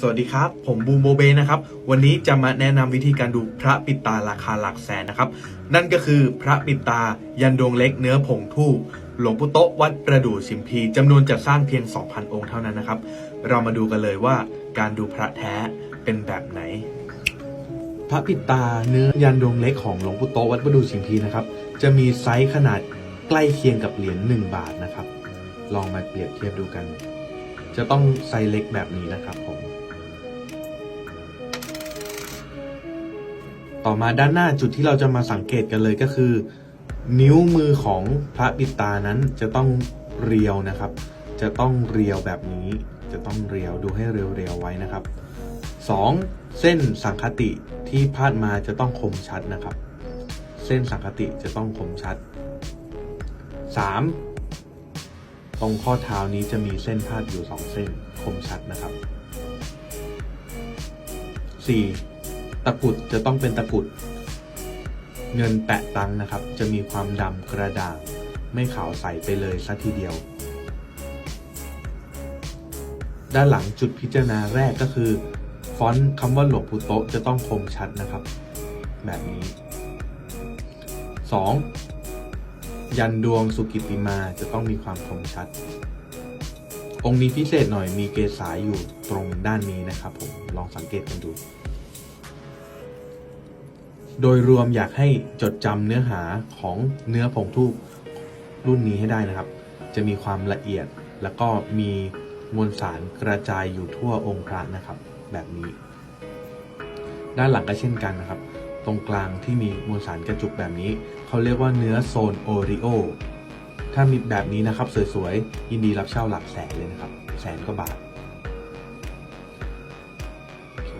สวัสดีครับ ผมบูมโบเบนะครับ วันนี้จะมาแนะนำวิธีการดูพระปิดตาราคาหลักแสนนะครับ นั่นก็คือพระปิดตายันดวงเล็กเนื้อผงทูบหลวงปู่โตะวัดประดู่ชิมพีจำนวนจัดสร้างเพียง 2,000 องค์เท่านั้นนะครับ เรามาดูกันเลยว่าการดูพระแท้เป็นแบบไหน พระปิดตาเนื้อยันดวงเล็กของหลวงปู่โตะวัดประดู่ชิมพีนะครับจะมีไซส์ขนาดใกล้เคียงกับเหรียญ1บาทนะครับ ลองมาเปรียบเทียบดูกัน จะต้องไซส์เล็กแบบนี้นะครับผม ต่อมาด้านหน้าจุดที่เราจะมาสังเกตกันเลยก็คือ นิ้วมือของพระปิดตานั้นจะต้องเรียวนะครับ จะต้องเรียวแบบนี้ จะต้องเรียวดูให้เรียวๆไว้นะครับ 2. เส้นสังคติที่พาดมาจะต้องคมชัดนะครับ เส้นสังคติจะต้องคมชัด 3. ตรงข้อเท้านี้จะมีเส้นพาดอยู่ 2 เส้นคมชัดนะครับ 4. ตะกุดจะต้องเป็นตะกุด เงินแปะตังนะครับ จะมีความดำกระด่างไม่ขาวใสไปเลยสัทีเดียว ด้านหลังจุดพิจารณาแรกก็คือ ฟอนต์คำว่าหลวงปู่โตจะต้องคมชัดนะครับ แบบนี้ 2. ยันดวงสุกิติมาจะต้องมีความคมชัด องค์นี้พิเศษหน่อยมีเกสายอยู่ตรงด้านนี้นะครับผมลองสังเกตกันดู โดยรวมอยากให้จดจำเนื้อหาของเนื้อผงทูบรุ่นนี้ให้ได้นะครับ จะมีความละเอียดแล้วก็มีมวลสารกระจายอยู่ทั่วองค์พระนะครับ แบบนี้ ด้านหลังก็เช่นกันนะครับ ตรงกลางที่มีมวลสารกระจุกแบบนี้ เขาเรียกว่าเนื้อโซนโอริโอถ้ามีแบบนี้นะครับสวยๆ ยินดีรับเช่าหลักแสนเลยนะครับ แสนกว่าบาทโอเค